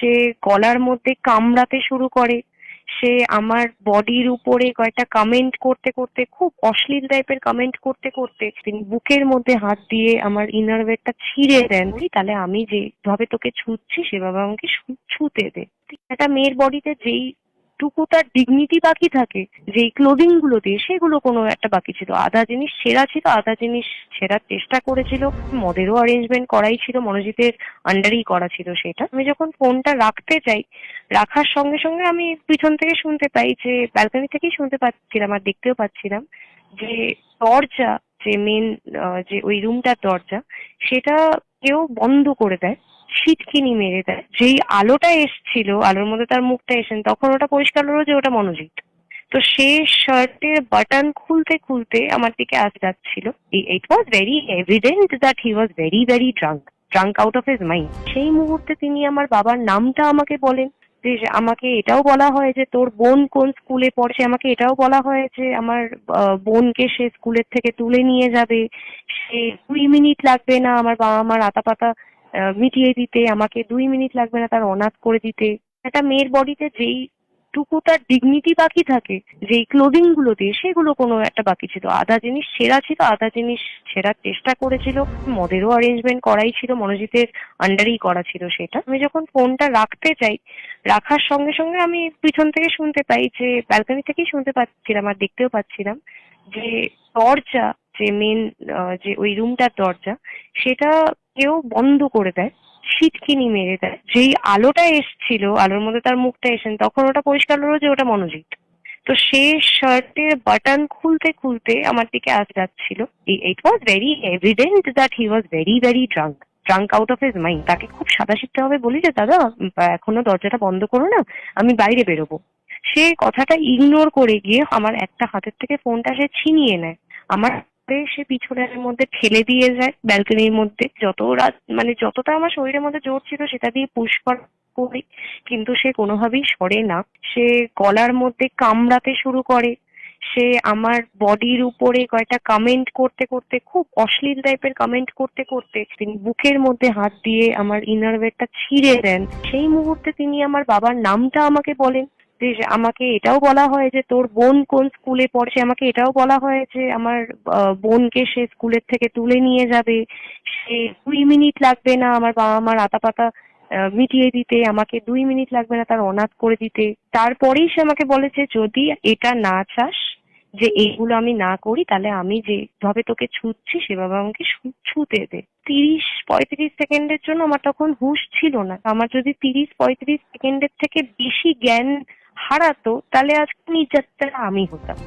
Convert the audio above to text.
সে গলার মধ্যে কামড়াতে শুরু করে। সে আমার বডির উপরে কয়েকটা কমেন্ট করতে করতে, খুব অশ্লীল টাইপের কমেন্ট করতে করতে তিনি বুকের মধ্যে হাত দিয়ে আমার ইনার ওয়েটটা ছিঁড়ে দেন। তাহলে আমি যেভাবে তোকে ছুঁচ্ছি, সেভাবে আমাকে ছুঁতে দে। একটা মেয়ের বডিতে যেই টুকু তার ডিগনিটি বাকি থাকে, যেই ক্লোদিংগুলো দিয়ে, সেগুলো কোনো একটা বাকি ছিল। আধা জিনিস সেরা ছিল, আধা জিনিস সেরার চেষ্টা করেছিল। মদেরও অ্যারেঞ্জমেন্ট করাই ছিল, মনোজিতের আন্ডারেই করা ছিল সেটা। আমি যখন ফোনটা রাখতে চাই, রাখার সঙ্গে সঙ্গে আমি পিছন থেকে শুনতে পাই যে ব্যালকনি থেকেই শুনতে পাচ্ছিলাম আর দেখতেও পাচ্ছিলাম যে, দরজা যে মেন যে ওই রুমটার দরজা, সেটা কেউ বন্ধ করে দেয়। সিটকিনি মেরে দেয়। যেই আলোটা এসছিল, আলোর মধ্যে তার মুখটা এসেন তখন ওটা পরিষ্কার হলো যে ওটা মনোজিৎ। তো সে শার্টের বাটন খুলতে খুলতে আমার দিকে আস যাচ্ছিল। It was very evident that he was very very drunk drunk out of his mind সেই মুহূর্তে তিনি আমার বাবার নামটা আমাকে বলেন, যে আমাকে এটাও বলা হয় যে তোর বোন কোন স্কুলে পড়ছে, আমাকে এটাও বলা হয় যে আমার বোনকে সে স্কুলের থেকে তুলে নিয়ে যাবে। সে দুই মিনিট লাগবে না, আমার বাবা মার আতা পাতা মিটিয়ে দিতে, আমাকে দুই মিনিট লাগবে না তার অনাথ করে দিতে। একটা মেয়ের বডিতে যেই টুকু তার ডিগনিটি বাকি থাকে, যেই ক্লোদিংগুলো দিয়ে, সেগুলো কোনো একটা বাকি ছিল। আধা জিনিস সেরা ছিল, আধা জিনিস সেরার চেষ্টা করেছিল। মদেরও অ্যারেঞ্জমেন্ট করাই ছিল, মনোজিতের আন্ডারেই করা ছিল সেটা। আমি যখন ফোনটা রাখতে চাই, রাখার সঙ্গে সঙ্গে আমি পিছন থেকে শুনতে পাই যে ব্যালকনি থেকেই শুনতে পাচ্ছিলাম আর দেখতেও পাচ্ছিলাম যে দরজা যে মেন যে ওই রুমটার দরজা, সেটা কেউ বন্ধ করে দেয় সিটকিনি মেরে দেয়। যেই আলোটা এসছিল, আলোর মধ্যে তার মুখটা এসেন তখন ওটা পরিষ্কার হলো যে ওটা মনোজিৎ। তো সে শার্টের বাটন খুলতে খুলতে আমার দিকে আস যাচ্ছিল। It was very evident that he was very very drunk drunk out of his mind তাকে খুব সাদা শিখতে হবে বলি যে, দাদা এখনও দরজাটা বন্ধ করো না, আমি বাইরে বেরোবো। সে কথাটা ইগনোর করে গিয়ে আমার একটা হাতের থেকে ফোনটা সে ছিনিয়ে নেয়। আমার হাতে সে পিছনের মধ্যে ঠেলে দিয়ে যায়, ব্যালকনির মধ্যে। যত রাত মানে যতটা আমার শরীরের মধ্যে জোর ছিল সেটা দিয়ে পুশ করি কিন্তু সে কোনোভাবেই সরে না। সে গলার মধ্যে কামড়াতে শুরু করে। সে আমার বডির উপরে কয়েকটা কমেন্ট করতে করতে, খুব অশ্লীল টাইপের কমেন্ট করতে করতে তিনি বুকের মধ্যে হাত দিয়ে আমার ইনারওয়েটটা ছিঁড়ে দেন। সেই মুহূর্তে তিনি আমার বাবার নামটা আমাকে বলেন। আমাকে এটাও বলা হয় যে তোর বোন কোন স্কুলে পড়ছে? আমাকে এটাও বলা হয় যে আমার বোনকে সে স্কুলের থেকে তুলে নিয়ে যাবে। সে দুই মিনিট লাগবে না আমার বাবা মার আতা পাতা মিটিয়ে দিতে। আমাকে দুই মিনিট লাগবে না তার অনাথ করে দিতে। তারপরেই সে আমাকে বলেছে যদি এটা না চাস, যে এইগুলো আমি না করি, তাহলে আমি যেভাবে তোকে ছুঁচ্ছি, সেভাবে আমাকে ছুঁতে দে। তিরিশ পঁয়ত্রিশ সেকেন্ডের জন্য আমার তখন হুঁশ ছিল না। আমার যদি তিরিশ পঁয়ত্রিশ সেকেন্ডের থেকে বেশি জ্ঞান হারাতো তাহলে আজকে নিচারটা আমি হতাম।